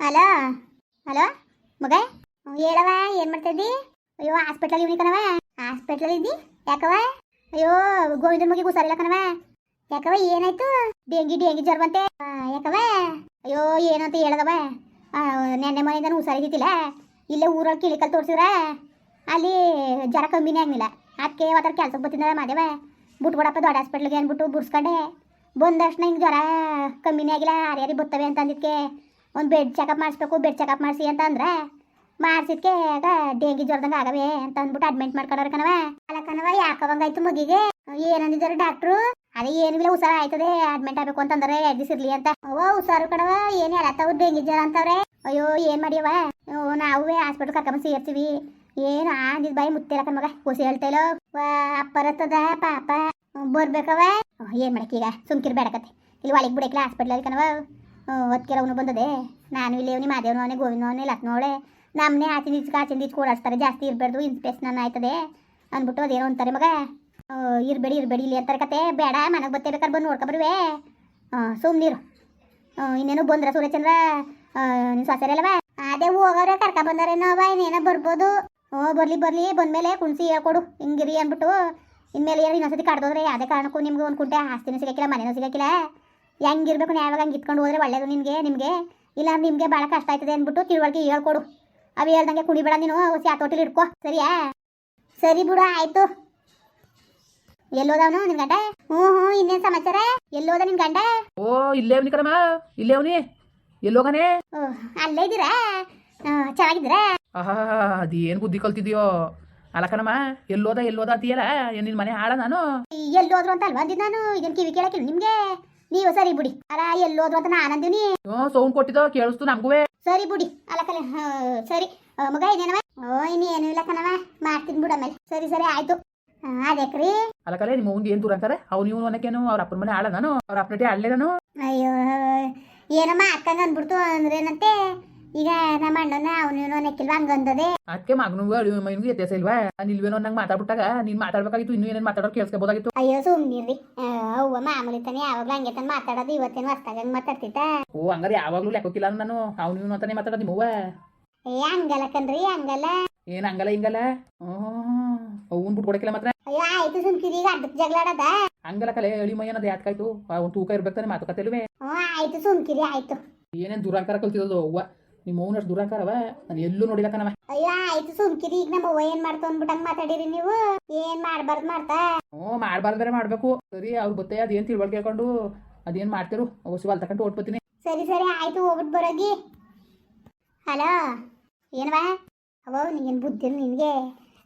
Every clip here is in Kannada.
ಹಲೋ? ಹಲೋ? ಮಗ? ಹೇಳವ ಏನ್ ಮಾಡ್ತಾ ಇದ್ದಿ? ಅಯ್ಯೋ ಹಾಸ್ಪಿಟ್ಲಲ್ಲಿ ಇವ್ನಿ ಕಣವ ಇದ್ದಿ? ಯಾಕವ ಅಯ್ಯೋ, ಗೋವಿಂದ ಮಗಿಗೆ ಹುಷಾರಿಲ್ಲ ಕಣವ ಯಾಕವ ಏನಾಯ್ತು? ಡೆಂಗಿ ಡೆಂಗಿ ಜ್ವರ ಬಂತೆ. ಯಾಕವ ಅಯ್ಯೋ ಏನಂತ ಹೇಳದವ ನೆನ್ನೆ ಮನೆಯಿಂದ ಹುಷಾರಿದ್ದಿಲ್ಲ ಇಲ್ಲೇ ಊರಲ್ಲಿ ಕಿಳಿಕಲ್ ತೋರ್ಸಿದ್ರ. ಅಲ್ಲಿ ಜ್ವರ ಕಮ್ಮಿನೇ ಆಗಲಿಲ್ಲ. ಅದಕ್ಕೆ ಅವತ್ತರ ಕೆಲ್ಸಕ್ಕೆ ಬರ್ತಿದ್ದ ಮಾದೇವ ಬಿಟ್ಬಿಡಪ್ಪ ದೊಡ್ಡ ಹಾಸ್ಪಿಟ್ಲಿಗೆ ಅಂದ್ಬಿಟ್ಟು ಬುಡ್ಸ್ಕೊಂಡೆ. ಬಂದಷ್ಟು ಹಿಂಗೆ ಜ್ವರ ಕಮ್ಮಿನೇ ಆಗಿಲ್ಲ. ಯಾರ್ಯಾರಿಗೆ ಬರ್ತವೆ ಅಂತ ಅಂದಿದ್ಕೆ. ಒಂದು ಬೆಡ್ ಚೆಕಪ್ ಮಾಡಿಸ್ಬೇಕು ಬೆಡ್ ಚೆಕಪ್ ಮಾಡಿಸಿ ಅಂತ ಅಂದ್ರೆ ಮಾಡಿಸಿದ್ಕೆ ಆಗ ಡೆಂಗಿ ಜ್ವರದಂಗೆ ಆಗವೆ ಅಂತ ಅಂದ್ಬಿಟ್ಟು ಅಡ್ಮಿಟ್ ಮಾಡ್ಕೊಂಡವ್ರ ಕಣವ ಅಲ್ಲ ಕಣವ ಯಾಕವಂಗಾಯ್ತು ಮಗಿಗೆ? ಏನಂದಿದ್ದಾರೆ ಡಾಕ್ಟ್ರು ಅದೇ ಏನಿಲ್ಲ ಹುಷಾರ ಆಯ್ತದೆ ಅಡ್ಮಿಟ್ ಆಗ್ಬೇಕು ಅಂತಂದ್ರೆ ದಿವಸ ಇರ್ಲಿ ಅಂತ. ಓ ಹುಷಾರು ಕಣವ ಏನ್ ಹೇಳತ್ತವ್ ಡೆಂಗಿ ಜ್ವರ ಅಂತವ್ರೆ? ಅಯ್ಯೋ, ಏನ್ ಮಾಡಿಯವ ನಾವೇ ಹಾಸ್ಪಿಟಲ್ ಕರ್ಕೊಂಡ್ ಸೇರ್ತೀವಿ. ಏನು ಆಗಿದ್ ಬಾಯಿ ಮುತ್ತಿಲ್ಲ ಕಣ್ ಮಗ ಹೇಳ್ತಾ ಹೇಳ್ತೇಲೋ ಅಪ್ಪರತ್ತದ ಪಾಪ. ಬರ್ಬೇಕವ ಏನು ಏನ್ ಮಾಡಕ್ ಈಗ ಸುಮ್ಕಿರ್ ಬೇಡಕತ್ತೆ ಇಲ್ಲಿ ಒಳಗೆ ಬಿಡಕ್ಲ ಹಾಸ್ಪಿಟ್ಲಲ್ಲಿ ಕಣವ ಅವನು ಬಂದದೆ. ನಾನು ಇಲ್ಲಿ ಮಾದೇವನು ಅವನೇ ಗೋವಿಂದ ಅವನೇ ಲಕ್ನೋಳೆ ನಮ್ಮನೆ ಆಚಿನ ಈಚೆ ಆಚಿನ ಈಚೆ ಓಡಾಡ್ತಾರೆ ಜಾಸ್ತಿ ಇರಬಾರ್ದು ಇನ್ಸ್ಪೆಕ್ಷನ್ ಆಯ್ತದೆ. ಅಂದ್ಬಿಟ್ಟು ಅದೇನೋ ಅಂತಾರೆ ಮಗ. ಇರಬೇಡಿ ಇರಬೇಡಿ ಇಲ್ಲಿ ಅಂತಾರೆ ಕತೆ. ಬೇಡ, ಮನೆಗೆ ಬತ್ತೆ ಬೇಕಾದ್ರೆ ಬಂದು ನೋಡ್ಕೊಬರುವೆ ಸುಮ್ಮನಿರು ಇನ್ನೇನು ಬಂದ್ರ ಸೂರ್ಯಚಂದ್ರ? ನೀನು ಅಲ್ವಾ? ಅದೇ ಹೋಗವ್ರೆ ಕರ್ಕ ಬಂದಾರೇನೋ ಅವ ಇನ್ನೇನೋ ಬರ್ಬೋದು. ಓ ಬರ್ಲಿ ಬರ್ಲಿ, ಬಂದಮೇಲೆ ಕುಣಿಸಿ ಹೇಳ್ಕೊಡು ಹಿಂಗಿರಿ ಅಂದ್ಬಿಟ್ಟು. ಇನ್ಮೇಲೆ ಏನು ಇನ್ನೊಂದ್ಸತಿ ಕಡ್ದೋದ್ರೆ ಯಾವುದೇ ಕಾರಣಕ್ಕೂ ನಿಮ್ಗೆ ಒಂದು ಕುಂಟೆ ಆಸ್ತಿನೂ ಸಿಗಕ್ಕಿಲ್ಲ ಮನೆನೂ ಸಿಗಕ್ಕಿಲ್ಲ ಹೆಂಗಿರ್ಬೇಕು ಯಾವಾಗ ಹಂಗೆ ಇಟ್ಕೊಂಡು ಹೋದ್ರೆ ಒಳ್ಳೇದು ನಿನಗೆ ನಿಮಗೆ. ಇಲ್ಲ ನಿಮಗೆ ಭಾಳ ಕಷ್ಟ ಆಯ್ತದೆ ಅಂದ್ಬಿಟ್ಟು ತಿಳುವಳಿಕೆ ಹೇಳ್ಕೊಡು ಅವು ಹೇಳ್ದಂಗೆ ಕುಡಿಬೇಡ ನೀನು ಸ್ಯಾತೋಟಿಲಿ ಇಟ್ಕೋ. ಸರಿಯಾ? ಸರಿ ಬಿಡು ಆಯ್ತು. ಎಲ್ಲೋದವನು ನಿನ್ ಗಂಡ? ಹ್ಞೂ ಹ್ಞೂ ಇನ್ನೇನು ಸಮಾಚಾರ? ಎಲ್ಲೋದ ನಿನ್ ಗಂಡ? ಓ ಇಲ್ಲೇ ಅವನಿ ಕಣಮ್ಮ ಇಲ್ಲೇ ಅವನಿ. ಎಲ್ಲೋಗನೆ ಅಲ್ಲೇ ಇದ್ದೀರಾ? ಚೆನ್ನಾಗಿದ್ದೀರಾ? ಆಹಾ ಅದೇನು ಬುದ್ಧಿ ಕಲ್ತಿದ್ಯೋ. ಅಲ್ಲ ಕಣಮ್ಮ ಎಲ್ಲೋದ ಎಲ್ಲೋದ ಅಂತೀಯಲ್ಲ ಏನ್ ನಿನ್ ಮನೆ ಹಾಳ ನಾನು? ಎಲ್ಲೋದ್ರು ಅಂತ ಅಲ್ವಾ ನಾನು? ಇದನ್ನ ಕಿವಿ ಕೇಳಕ್ಕಿಲ್ಲ ನಿಮ್ಗೆ? ನೀವು ಸರಿ ಬಿಡಿ. ಅಲ್ಲ ಎಲ್ಲೋದ್ರು ಅಂತ ನಾ ಅಂದಿನಿ. ಹ್ಞೂ ಸೌಂಡ್ ಕೊಟ್ಟಿದ್ದ ಕೇಳಿಸ್ತು ನಮಗೂ ಸರಿ ಬಿಡಿ. ಅಲ್ಲ ಕಲೆ ಸರಿ. ಮಗ ಇದೇನವ? ಓ ಇನ್ನೇನು ಇಲ್ಲ ಕಣವ ಮಾಡ್ತೀನಿ ಬಿಡ ಆಮೇಲೆ. ಸರಿ ಸರಿ ಆಯ್ತು. ಅದಕ್ರಿ? ಅಲ್ಲ ಕಲೆ ನಿಮ್ಮ ಅವ್ನಿಗೆ ಏನು ದೂರ ಅಂತಾರೆ? ಅವ್ನು ಇವ್ನು ಅನ್ನಕೇನು ಅವ್ರ ಅಪ್ಪನ ಮನೆ ಆಳ ನಾನು? ಅವ್ರ ಅಪ್ಪನಟಿ ಹಳ್ಳೆ ನಾನು? ಅಯ್ಯೋ ಏನಮ್ಮ ಅಕ್ಕಂಗ ಅಂದ್ಬಿಡ್ತು ಅಂದ್ರೇನಂತೆ? ಈಗ ನಮ್ಮ ಅಣ್ಣನ ಅವನು ನೆಕ್ಕಿಲ್ವಾ? ಹಂಗಂದದೆ ಅದಕ್ಕೆ ಮಗನಿಗೂ ಮೈನಿಗೂ ವ್ಯತ್ಯಾಸ ಇಲ್ವಾ ನಿಲ್ವೇನೋ ನಂಗೆ ಮಾತಾಡ್ಬಿಟ್ಟಾಗ ನೀನು ಮಾತಾಡ್ಬೇಕಾಗಿತ್ತು ಇನ್ನೂ ಏನೇನು ಮಾತಾಡೋರು ಕೇಳಿಸ್ಕೋಬೋದಾಗಿತ್ತು? ಅಯ್ಯೋ ಸುಮ್ನಿರ್ರಿ. ಅವ್ವ ಮಾಮೂಲಿ ತಾನೇ ಯಾವಾಗ್ಲೂ ಹಂಗೆ ತಾನೆ ಮಾತಾಡೋದು ಇವತ್ತೇನು ಹೊಸ್ದಾಗ ಹಂಗೆ ಮಾತಾಡ್ತಿದ್ದ? ಓ ಹಂಗಾರೆ ಯಾವಾಗಲೂ ಲೆಕ್ಕೋಕಿಲ್ಲ ನಾನು ಅವ್ನು ಇವನು ಅಂತಾನೆ ಮಾತಾಡೋದು ನಿಮ್ಮವ್ವ? ಏ ಹಂಗಲ್ಲ ಕಣ್ರಿ ಹಂಗಲ್ಲ. ಏನ್ ಹಂಗಲ್ಲ ಹಿಂಗಲ್ಲ? ಅವ್ನು ಬಿಟ್ಟು ಕೊಡಕಿಲ್ಲ ಮಾತ್ರ? ಅಯ್ಯೋ ಆಯ್ತು ಸುಮ್ಕಿರಿ ಈಗ ಅಡ್ಡಕ್ಕೆ ಜಗಳಾಡದ ಹಂಗಲ್ಲ ಕಲೆ ಮೈ ಅನ್ನೋದು ಯಾಕಾಯ್ತು ಅವ್ನು ತೂಕ ಇರ್ಬೇಕು ತಾನೆ ಮಾತುಕತೆಲ್ವೇ. ಹ್ಞೂ ಆಯ್ತು ಸುಮ್ಕಿರಿ ಆಯ್ತು. ಏನೇನು ದುರಾಂಕಾರ ಕಲ್ತಿರೋದು ಅವ್ವ? ನಿಮ್ಮ ಓನರ್ ದುರಾಕಾರವ? ನಾನು ಎಲ್ಲೂ ನೋಡಿಲ್ಲ ಕಣವ ಅಯ್ಯೋ ಆಯ್ತು ಸುಮ್ಕಿರಿ. ಈಗ ನಮ್ಮ ಅವ್ವ ಏನ್ ಮಾಡ್ತು ಅಂದ್ಬಿಟ್ಟಂಗ್ ಮಾತಾಡಿರಿ ನೀವು. ಏನ್ ಮಾಡ್ಬಾರ್ದು ಮಾಡ್ತಾ? ಹ್ಞೂ ಮಾಡ್ಬಾರ್ದು ಬೇರೆ ಮಾಡಬೇಕು. ಸರಿ ಅವ್ರು ಬತ್ತೆ ಅದೇನು ತಿಳುವಳಿಕೆ ಕೇಳ್ಕೊಂಡು ಅದೇನ್ ಮಾಡ್ತಿರು? ಹೊಸ ಹೊಲ್ ತಕೊಂಡು ಓಡ್ಬತ್ತೀನಿ ಸರಿ ಸರಿ ಆಯ್ತು ಹೋಗ್ಬಿಟ್ಟು ಬರೋಗಿ. ಹಲೋ? ಏನವಾ ಅವೋ ನಿನ್ ಬುದ್ಧಿ ನಿನಗೆ?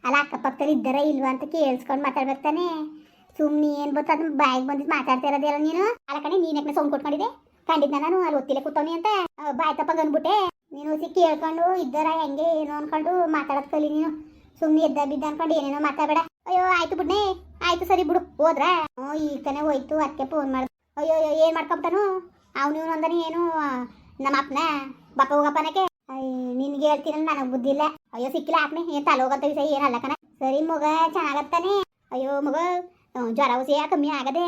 ಅಲ್ಲ ಅಕ್ಕಪಕ್ಕದಲ್ಲಿ ಇದ್ದಾರ ಇಲ್ವಾ ಅಂತ ಕೇಳಿಸ್ಕೊಂಡು ಮಾತಾಡ್ಬೇಕು ಸುಮ್ನಿ ಸುಮ್ಮನೆ ಏನು ಬತ್ತ ಅದನ್ನ ಬಾಯಿಗೆ ಬಂದಿದ್ ಮಾತಾಡ್ತಾ ಇರೋದಿಲ್ಲ ನೀನು. ಅಲ್ಲ ಕಣೆ ನೀನು ಯಾಕೆ ಸೌಂಡ್ ಕೊಟ್ಕೊಂಡಿದ್ದೆ? ಕಂಡಿದ್ದ ನಾನು ಅಲ್ಲಿ ಒತ್ತಿಲೆ ಕೂತವನಿ ಅಂತ? ಬಾಯ್ ತಪ್ಪ ಅಂದ್ಬಿಟ್ಟೆ. ನೀನು ಸಿಕ್ಕಿ ಕೇಳ್ಕೊಂಡು ಇದ್ದಾರ ಹೆಂಗೆ ಏನು ಅನ್ಕೊಂಡು ಮಾತಾಡೋದು ಕಲಿ ನೀನು. ಸುಮ್ಮನೆ ಎದ್ದ ಬಿದ್ದ ಅನ್ಕೊಂಡು ಏನೇನೋ ಮಾತಾಡಬೇಡ. ಅಯ್ಯೋ, ಆಯ್ತು ಬಿಡ್ನೆ. ಆಯ್ತು ಸರಿ ಬಿಡು, ಹೋದ್ರ? ಹ್ಞೂ ಈ ಕನೆ ಹೋಯ್ತು, ಅದಕ್ಕೆ ಫೋನ್ ಮಾಡ್ದೆ. ಅಯ್ಯೋ ಅಯ್ಯೋ, ಏನು ಮಾಡ್ಕೊಬಿಟ್ಟನು? ಅವನು, ಇವನು ಅಂದನಿ ಏನು ನಮ್ಮ ಅಪ್ಪನ, ಬಪ್ಪ ಹೋಗಪ್ಪನಕ್ಕೆ ನಿನ್ಗೆ ಹೇಳ್ತೀನಿ ನನಗೆ ಬುದ್ಧಿ ಇಲ್ಲ. ಅಯ್ಯೋ, ಸಿಕ್ಕಿಲ್ಲ ಆತ್ಮೆ. ಏನು ತಲೆ ಹೋಗಂತ ವಿಷಯ ಏನಲ್ಲ ಕಣ. ಸರಿ, ಮಗ ಚೆನ್ನಾಗತ್ತಾನೆ. ಅಯ್ಯೋ, ಮಗ ಜ್ವರ ಉಸಿಯ ಕಮ್ಮಿ ಆಗದೆ.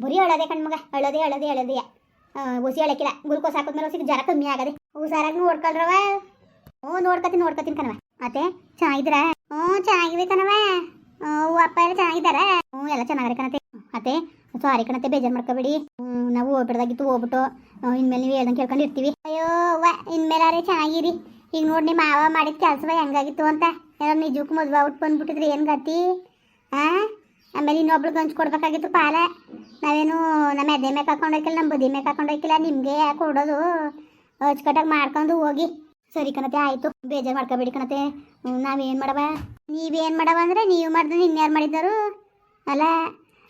ಬುರಿ ಹೇಳೋದೆ ಕಣ್ಮಗ ಹೇಳೋದೆ ಹೇಳೋದೆ ಹೇಳೋದೆಯ ಉಸಿ ಹೇಳಕ್ಕಿಲ್ಲ ಗ್ಲುಕೋಸ್ ಹಾಕಿದ್ಮೇಲೆ ಉಸಿಗೆ ಜ್ವರ ಕಮ್ಮಿ ಆಗದೆ. ಹುಷಾರಾಗಿ ನೋಡ್ಕೊಳ್ರವ ಹ್ಞೂ ನೋಡ್ಕೊತೀನಿ ನೋಡ್ಕೊತೀನಿ ಕಣವ ಮತ್ತೆ ಚೆನ್ನಾಗಿದ್ದೀರಾ? ಹ್ಞೂ ಚೆನ್ನಾಗಿವೆ ಕಣವ ಹ್ಞೂ ಅಪ್ಪ ಎಲ್ಲ ಚೆನ್ನಾಗಿದ್ದಾರೆ? ಹ್ಞೂ, ಎಲ್ಲ ಚೆನ್ನಾಗಿರಿ ಕಣತೆ ಅತ್ತೆ ಸಾರಿ ಕಣತೆ ಬೇಜಾರು ಮಾಡ್ಕೋಬೇಡಿ. ಹ್ಞೂ, ನಾವು ಹೋಗ್ಬಿಡ್ದಾಗಿತ್ತು, ಹೋಗ್ಬಿಟ್ಟು ಇನ್ಮೇಲೆ ನೀವು ಹೇಳ್ದಂಗೆ ಕೇಳ್ಕೊಂಡು ಇರ್ತೀವಿ. ಅಯ್ಯೋ ವ ಇನ್ಮೇಲಾರೆ ಚೆನ್ನಾಗಿರಿ. ಈಗ ನೋಡಿ ನಿಮ್ಮ ಮಾವ ಮಾಡಿದ ಕೆಲಸ ಹೆಂಗಾಗಿತ್ತು ಅಂತ. ಏನೋ ನಿಜಕ್ಕೂ ಮದುವೆ ಔಟ್ ಬಂದ್ಬಿಟ್ಟಿದ್ರೆ, ಏನು ಗತಿ? ಹಾಂ ಆಮೇಲೆ ಇನ್ನೊಬ್ಳಿಗೆ ಹಂಚ್ಕೊಡ್ಬೇಕಾಗಿತ್ತು ಪಾಲ. ನಾವೇನು ನಮ್ಮ ಎದೆ ಮೇಲೆ ಹಾಕೊಂಡು ನಮ್ಮ ಬುದ್ಧಿ ಮೇಲೆ ಹಾಕೊಂಡು ಹೋಯ್ಕಿಲ್ಲ, ನಿಮಗೆ ಯಾಕೆ ಕೊಡೋದು? ಅಚ್ಚುಕಟ್ಟಾಗಿ ಮಾಡ್ಕೊಂಡು ಹೋಗಿ. ಸರಿ ಕಣತೆ, ಆಯಿತು. ಬೇಜಾರು ಮಾಡ್ಕೋಬೇಡಿ ಕಣತೆ. ನಾವೇನು ಮಾಡವ? ನೀವೇನು ಮಾಡವ ಅಂದರೆ ನೀವು ಮಾಡಿದ್ರೆ ಇನ್ಯಾರು ಮಾಡಿದ್ದಾರು? ಅಲ್ಲ,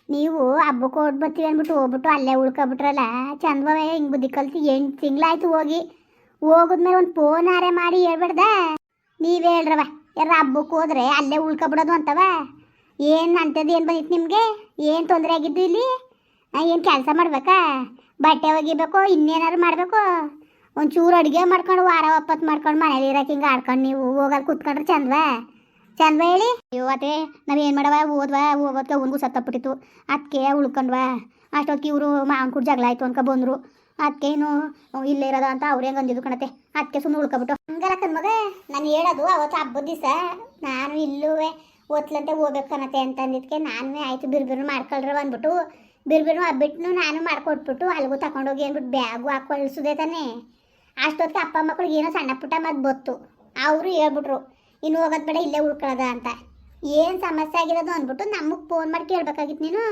ನೀವು ಹಬ್ಬಕ್ಕೆ ಓಡ್ ಬರ್ತೀವಿ ಅಂದ್ಬಿಟ್ಟು ಹೋಗ್ಬಿಟ್ಟು ಅಲ್ಲೇ ಉಳ್ಕೊಬಿಟ್ರಲ್ಲ, ಚಂದವೇ, ಹಿಂಗೆ ಬುದ್ಧಿ ಕಲ್ತು ಎಂಟು ತಿಂಗಳಾಯ್ತು ಹೋಗಿ. ಹೋಗಿದ್ಮೇಲೆ ಒಂದು ಫೋನ್ ಆರೆ ಮಾಡಿ ಹೇಳ್ಬಿಡ್ದ? ನೀವು ಹೇಳ್ರವ, ಯಾರ ಹಬ್ಬಕ್ಕೆ ಹೋದ್ರೆ ಅಲ್ಲೇ ಉಳ್ಕೊಬಿಡೋದು ಅಂತವ? ಏನು ಅಂಥದ್ದು ಏನು ಬಂದಿತ್ತು ನಿಮಗೆ? ಏನು ತೊಂದರೆ ಆಗಿದ್ದು ಇಲ್ಲಿ? ಏನು ಕೆಲಸ ಮಾಡ್ಬೇಕಾ? ಬಟ್ಟೆ ಒಗಿಬೇಕು, ಇನ್ನೇನಾರು ಮಾಡಬೇಕು? ಒಂಚೂರು ಅಡುಗೆ ಮಾಡ್ಕೊಂಡು, ವಾರ ಒಪ್ಪತ್ತು ಮಾಡ್ಕೊಂಡು ಮನೇಲಿ ಇರಕ್ಕೆ ಹಿಂಗೆ ಆಡ್ಕೊಂಡು ನೀವು ಹೋಗಲ್ಲಿ ಕೂತ್ಕೊಂಡ್ರೆ ಚಂದವಾ. ಚಂದ್ವ ಹೇಳಿ? ಅತ್ತೆ ನಾವೇನು ಮಾಡವ ಓದ್ವಾ ಹೋಗೋದ್ಕೆ ಅವನಿಗೂ ಸತ್ತಪ್ಪಿಟ್ಟಿತ್ತು ಅದಕ್ಕೆ ಉಳ್ಕೊಂಡ್ವಾ. ಅಷ್ಟೊತ್ತಿಗೆ ಇವರು ಮಾವನ ಕೂಡ ಜಗಳ ಆಯ್ತು ಅನ್ಕೊ ಬಂದರು. ಅದಕ್ಕೆ ಏನು ಇಲ್ಲೇ ಇರೋದ ಅಂತ ಅವ್ರು ಹೆಂಗೆ ಅಂದಿದ್ದು ಕಣತೆ ಅದಕ್ಕೆ ಸುಮ್ಮನೆ ಉಳ್ಕೊಬಿಟ್ಟು, ಹಂಗಲ್ಲ ಕಣ್ಮಗ ನಾನು ಹೇಳೋದು ಅವತ್ತು ಹಬ್ಬದ ದಿವಸ ನಾನು ಇಲ್ಲೂ ಓದ್ಲಂತೆ ಹೋಗ್ಬೇಕು ಕಣತೆ ಅಂತ ಅಂದಿದ್ದಕ್ಕೆ ನಾನು ಆಯಿತು ಬಿರ್ಬಿರು ಮಾಡ್ಕೊಳ್ರ ಅಂದ್ಬಿಟ್ಟು ಬಿರ್ಬಿರು ಹಬ್ಬಿಟ್ಟು ನಾನು ಮಾಡ್ಕೊಟ್ಬಿಟ್ಟು ಅಲ್ಲಿಗೂ ತಗೊಂಡೋಗಿ ಅಂದ್ಬಿಟ್ಟು ಬ್ಯಾಗು ಹಾಕಿ ತಾನೇ. ಅಷ್ಟೊತ್ತಿಗೆ ಅಪ್ಪ ಮಕ್ಳಿಗೆ ಏನೋ ಸಣ್ಣ ಪುಟ್ಟ ಮತ್ತು ಬತ್ತು ಅವರು ಹೇಳ್ಬಿಟ್ರು, ಇನ್ನು ಹೋಗೋದು ಬೇಡ, ಇಲ್ಲೇ ಉಳ್ಕೊಳ್ಳೋದ ಅಂತ. ಏನು ಸಮಸ್ಯೆ ಆಗಿರೋದು? ಅಂದ್ಬಿಟ್ಟು ನಮಗೆ ಫೋನ್ ಮಾಡಿ ಕೇಳಬೇಕಾಗಿತ್ತು. ನೀನು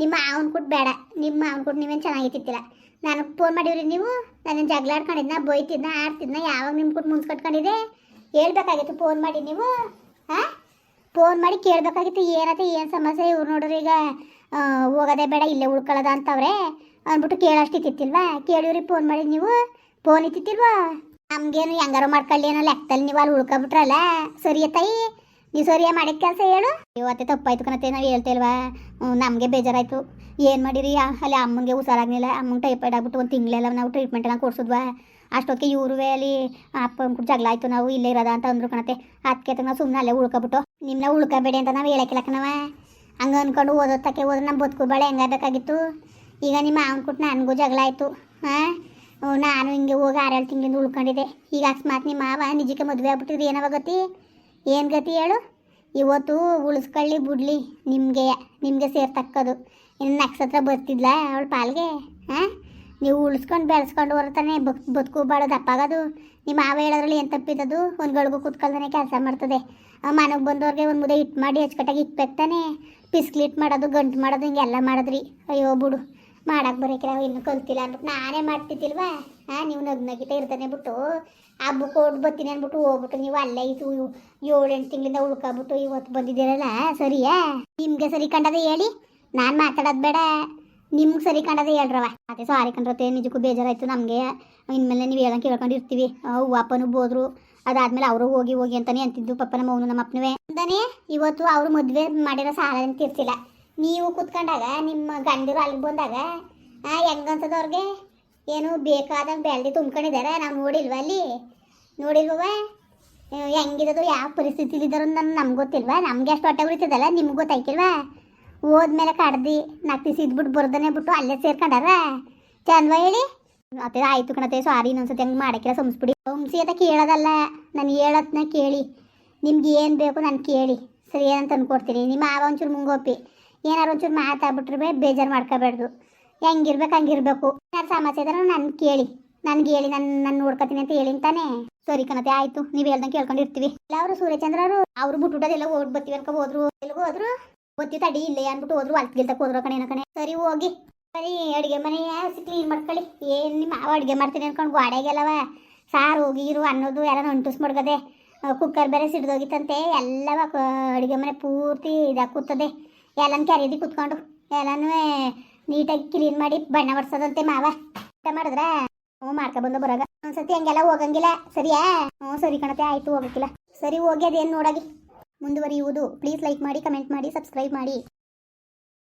ನಿಮ್ಮ ಅವನ ಕೊಟ್ಟು ಬೇಡ, ನಿಮ್ಮ ಅವನ ಕೊಟ್ಟು ನೀವೇನು ಚೆನ್ನಾಗಿತ್ತಿಲ್ಲ ನನಗೆ ಫೋನ್ ಮಾಡಿವ್ರಿ ನೀವು, ನನ್ನ ಜಗಳ ಆಡ್ಕೊಂಡಿದ್ನ ಆಡ್ತಿದ್ನ, ಯಾವಾಗ ನಿಮ್ಮ ಕೊಟ್ಟು ಮುನ್ಸ್ಕಟ್ಕೊಂಡಿದ್ದೆ ಹೇಳ್ಬೇಕಾಗಿತ್ತು ಫೋನ್ ಮಾಡಿ ನೀವು ಹಾಂ ಫೋನ್ ಮಾಡಿ ಕೇಳಬೇಕಾಗಿತ್ತು, ಏನತ್ತೆ, ಏನು ಸಮಸ್ಯೆ, ಇವ್ರು ನೋಡ್ರಿ ಈಗ ಹೋಗೋದೇ ಬೇಡ, ಇಲ್ಲೇ ಉಳ್ಕೊಳ್ಳೋದ ಅಂತವ್ರೆ? ಅಂದ್ಬಿಟ್ಟು ಕೇಳೋಷ್ಟಿತ್ತಿಲ್ವಾ ಕೇಳಿವ್ರಿ ಫೋನ್ ಮಾಡಿ ನೀವು ಫೋನ್ ಇತ್ತಿಲ್ವಾ ನಮ್ಗೇನು ಹೆಂಗಾರ ಮಾಡ್ಕೊಳ್ಳಿ ಏನೋ ಲೆಕ್ಕದಲ್ಲಿ ನೀವು ಅಲ್ಲಿ ಉಳ್ಕೊಬಿಟ್ರಲ್ಲ ಸರಿಯ ತಾಯಿ ನೀವು ಸರಿಯ ಮಾಡಿದ ಕೆಲಸ ಹೇಳು. ಇವತ್ತೇ ತಪ್ಪಾಯ್ತು ಕಣತೆ ನಾವು ಹೇಳ್ತೇಲ್ವಾ ನಮಗೆ ಬೇಜಾರಾಯ್ತು. ಏನು ಮಾಡಿರಿ? ಅಲ್ಲಿ ಅಮ್ಮಂಗೆ ಹುಷಾರಾಗ್ಲಿಲ್ಲ. ಅಮ್ಮಂಗೆ ಟೈಫಾಯ್ಡ್ ಆಗ್ಬಿಟ್ಟು ಒಂದು ತಿಂಗಳೆಲ್ಲ ನಾವು ಟ್ರೀಟ್ಮೆಂಟ್ ಎಲ್ಲ ಕೊಡ್ಸಿದ್ವಾ? ಅಷ್ಟೊತ್ತಿಗೆ ಇವ್ರುವೆ ಅಲ್ಲಿ ಅಪ್ಪ ಅಂದ್ಬಿಟ್ಟು ಜಗಳ ಆಯ್ತು, ನಾವು ಇಲ್ಲೇ ಇರೋದ ಅಂತ ಅಂದ್ರು ಕಣತೆ ಅದಕ್ಕೆ ನಾವು ಸುಮ್ಮನೆ ಅಲ್ಲೇ ಉಳ್ಕೊಬಿಟ್ಟು ನಿಮ್ಮನ್ನ ಉಳ್ಕೊಬೇಡಿ ಅಂತ ನಾವು ಹೇಳಕ್ಕಿಲ್ಲ ಕಣವ ಹಂಗೆ ಅಂದ್ಕೊಂಡು ಓದೋತಕ್ಕೆ ಓದೋ ನಮ್ಮ ಬದುಕು ಬಾಳೆ ಹೆಂಗಾಗಬೇಕಾಗಿತ್ತು. ಈಗ ನಿಮ್ಮ ಮಾವನ ಕೊಟ್ಟು ನನಗೂ ಜಗಳ ಆಯಿತು. ಹಾಂ? ನಾನು ಹಿಂಗೆ ಹೋಗಿ ಆರೇಳು ತಿಂಗಳಿಂದ ಉಳ್ಕೊಂಡಿದ್ದೆ. ಈಗ ಅಕಸ್ಮಾತ್ ನಿಮ್ಮ ಮಾವ ನಿಜಕ್ಕೆ ಮದುವೆ ಆಗ್ಬಿಟ್ಟಿದ್ರೆ ಏನವ ಗತಿ ಏನು ಗತಿ ಹೇಳು? ಇವತ್ತು ಉಳಿಸ್ಕೊಳ್ಳಿ ಬಿಡ್ಲಿ, ನಿಮಗೆ ನಿಮಗೆ ಸೇರ್ತಕ್ಕದು. ಇನ್ನು ನಕ್ಷತ್ರ ಬರ್ತಿದ್ಲ ಅವಳ ಪಾಲ್ಗೆ ಹಾಂ ನೀವು ಉಳಿಸ್ಕೊಂಡು ಬೆಳೆಸ್ಕೊಂಡು ಹೊರತಾನೆ ಬಕ್ ಬದುಕೋಬಾರ್ದು ಅಪ್ಪಾಗದು ನಿಮ್ಮ ಮಾವ ಹೇಳೋದ್ರಲ್ಲಿ ಏನು ತಪ್ಪಿದ್ದದು? ಒಂದು ಗಳಿಗೂ ಕೂತ್ಕೊಳ್ತಾನೆ ಕೆಲಸ ಮಾಡ್ತದೆ. ಮನೆಗೆ ಬಂದವ್ರಿಗೆ ಒಂದು ಮುದ್ದೆ ಹಿಟ್ಟು ಮಾಡಿ ಅಚ್ಚುಕಟ್ಟಾಗಿ ಇಟ್ಬೇಕು ತಾನೆ. ಪಿಸ್ಕ್ಲಿ ಪಿಸ್ಕ್ಲಿಟ್ ಮಾಡೋದು, ಗಂಟು ಮಾಡೋದು ಹಿಂಗೆಲ್ಲ ಮಾಡಿದ್ರಿ. ಅಯ್ಯೋ ಬಿಡು. ಮಾಡಕ್ಕೆ ಬರೋಕಿಲ್ಲ ಇನ್ನೂ ಕಲ್ತಿಲ್ಲ ಅಂದ್ಬಿಟ್ಟು ನಾನೇ ಮಾಡ್ತಿದ್ದಿಲ್ವಾ? ಹಾಂ ನೀವು ನಗ್ ನಗಿತಾ ಇರ್ತಾನೆ ಬಿಟ್ಟು ಹಬ್ಬಕ್ಕೆ ಓಡ್ ಬರ್ತೀನಿ ಅಂದ್ಬಿಟ್ಟು ಹೋಗ್ಬಿಟ್ಟು ನೀವು ಅಲ್ಲೇ ಇದು ಏಳು ಎಂಟು ತಿಂಗಳಿಂದ ಉಳ್ಕೊಬಿಟ್ಟು ಇವತ್ತು ಬಂದಿದ್ದೀರಲ್ಲ, ಸರಿಯಾ? ನಿಮ್ಗೆ ಸರಿ ಕಂಡದೆ ಹೇಳಿ? ನಾನು ಮಾತಾಡೋದು ಬೇಡ. ನಿಮ್ಗೆ ಸರಿ ಕಂಡದೆ ಹೇಳ್ರವ ಅದೇ ಸಾರಿ ಕಂಡ್ರತೆ ನಿಜಕ್ಕೂ ಬೇಜಾರಾಯ್ತು ನಮಗೆ. ಇನ್ಮೇಲೆ ನೀವು ಹೇಳಂಗೆ ಕೇಳ್ಕೊಂಡಿರ್ತೀವಿ. ಅವ್ವ ಅಪ್ಪನೂ ಬೋದ್ರು ಅದಾದ್ಮೇಲೆ ಅವರು ಹೋಗಿ ಹೋಗಿ ಅಂತಾನೆ ಅಂತಿದ್ದು. ಪಪ್ಪನ ಅವನು ನಮ್ಮ ಅಪ್ಪನವೇ ಅಂತಾನೆ ಇವತ್ತು ಅವರು ಮದುವೆ ಮಾಡಿರೋ ಸಾಲ ತೀರ್ಸಿಲ್ಲ. ನೀವು ಕುತ್ಕೊಂಡಾಗ ನಿಮ್ಮ ಗಂಡರು ಅಲ್ಲಿಗೆ ಬಂದಾಗ, ಆ, ಹೆಂಗನ್ಸದವ್ರಿಗೆ? ಏನು ಬೇಕಾದಂಗೆ ಬೆಳ್ದಿ ತುಂಬ್ಕೊಂಡಿದ್ದಾರೆ ನಾವು ನೋಡಿಲ್ವ ಅಲ್ಲಿ? ನೋಡಿಲ್ವ ಹೆಂಗಿರೋದು ಯಾವ ಪರಿಸ್ಥಿತಿಲಿದ್ದಾರೋ ನಾನು ನಮ್ಗೆ ಗೊತ್ತಿಲ್ವಾ? ನಮ್ಗೆ ಅಷ್ಟು ಹೊಟ್ಟೆ ಉಳಿತದಲ್ಲ ನಿಮ್ಗೆ ಗೊತ್ತಾಯ್ತಿಲ್ವಾ? ಹೋದ್ಮೇಲೆ ಕಡ್ದು ನಕ್ತಿ ಸಿದ್ಬಿಟ್ಟು ಬರ್ದನೆ ಬಿಟ್ಟು ಅಲ್ಲೇ ಸೇರ್ಕೊಂಡಾರ? ಚಂದ್ವ ಹೇಳಿ? ಮತ್ತೆ ಆಯ್ತು ಕಣತೆ ಸಾರಿ ಇನ್ನೊಂದ್ಸತಿ ಹಂಗೆ ಮಾಡಕ್ಕಿಲ್ಲ ಸಂಸ್ಬಿಡಿ ಸಂಸಿ ಅಂತ ಕೇಳೋದಲ್ಲ, ನಾನು ಹೇಳೋದನ್ನ ಕೇಳಿ. ನಿಮ್ಗೆ ಏನು ಬೇಕು ನಾನು ಕೇಳಿ. ಸರಿ, ಏನಂತ ಅಂದ್ಕೊಡ್ತೀನಿ ನಿಮ್ಮ ಆವ ಒಂಚೂರು ಮುಂಗೋಪಿ. ಏನಾರು ಒಂಚೂರು ಮಾತಾಡ್ಬಿಟ್ರೆ ಬೇಜಾರು ಮಾಡ್ಕೋಬೇಡ್ದು. ಹೆಂಗಿರ್ಬೇಕು, ಹಂಗಿರ್ಬೇಕು. ಯಾರು ಸಮಸ್ಯೆ ಇದಾರೆ ನನ್ನ ಕೇಳಿ. ನನ್ಗೆ ಹೇಳಿ, ನಾನು ನಾನು ನೋಡ್ಕೊತೀನಿ ಅಂತ ಹೇಳಿ ತಾನೆ ಸರಿ ಕಣತೆ, ಆಯ್ತು. ನೀವು ಹೇಳ್ದಂಗೆ ಕೇಳ್ಕೊಂಡಿರ್ತೀವಿ ಇಲ್ಲ, ಅವರು ಸೂರ್ಯಚಂದ್ರ ಅವರು, ಅವ್ರು ಬಿಟ್ಬಿಟ್ಟದೆಲ್ಲ ಓಡ್ ಬರ್ತೀವಿ ಅನ್ಕೊ, ಹೋದ್ರು. ಎಲ್ಲಿಗೂ ಹೋದ್ರು. ಗೊತ್ತಿ ತಡಿ ಇಲ್ಲ ಅಂದ್ಬಿಟ್ಟು ಹೋದ್ರು. ಅಲ್ತ್ ಗಿಲ್ತಕ್ಕೆ ಹೋದ್ರು ಕಣೆ ಕಣೆ. ಸರಿ, ಹೋಗಿ. ಸರಿ ಅಡುಗೆ ಮನೆ ಕ್ಲೀನ್ ಮಾಡ್ಕೊಳ್ಳಿ. ಏನು ನಿಮ್ಮ ಮಾವ ಅಡುಗೆ ಮಾಡ್ತೀನಿ ಅನ್ಕೊಂಡು ಗೋಡೆಗೆಲ್ಲವ. ಸಾರು, ಗೀರು, ಅನ್ನೋದು ಎಲ್ಲ ಅಂಟಿಸ್ ಮಡ್ಗದೆ. ಕುಕ್ಕರ್ ಬೇರೆ ಸಿಡ್ದೋಗಿತ್ತಂತೆ. ಎಲ್ಲವ ಅಡುಗೆ ಮನೆ ಪೂರ್ತಿ ಇದಾಗಿ ಕೂತದೆ. ಎಲ್ಲನ ಕ್ಯಾರಿದಿ ಕುತ್ಕೊಂಡು, ಎಲ್ಲನೂ ನೀಟಾಗಿ ಕ್ಲೀನ್ ಮಾಡಿ ಬಣ್ಣ ಬಡ್ಸೋದಂತೆ ಮಾವ. ಊಟ ಮಾಡಿದ್ರ? ಹ್ಞೂ, ಮಾಡ್ಕೊ ಬಂದು ಬರಾಗ. ಒಂದ್ಸತಿ ಹಂಗೆಲ್ಲ ಹೋಗಂಗಿಲ್ಲ. ಸರಿಯಾ? ಹ್ಞೂ, ಸರಿ ಕಣತೆ, ಆಯ್ತು ಹೋಗಕ್ಕಿಲ್ಲ. ಸರಿ, ಹೋಗಿ ಅದೇನು ನೋಡಾಗಿ. ಮುಂದುವರಿಯುವುದು. ಪ್ಲೀಸ್ ಲೈಕ್ ಮಾಡಿ ಕಮೆಂಟ್ ಮಾಡಿ ಸಬ್ಸ್ಕ್ರೈಬ್ ಮಾಡಿ.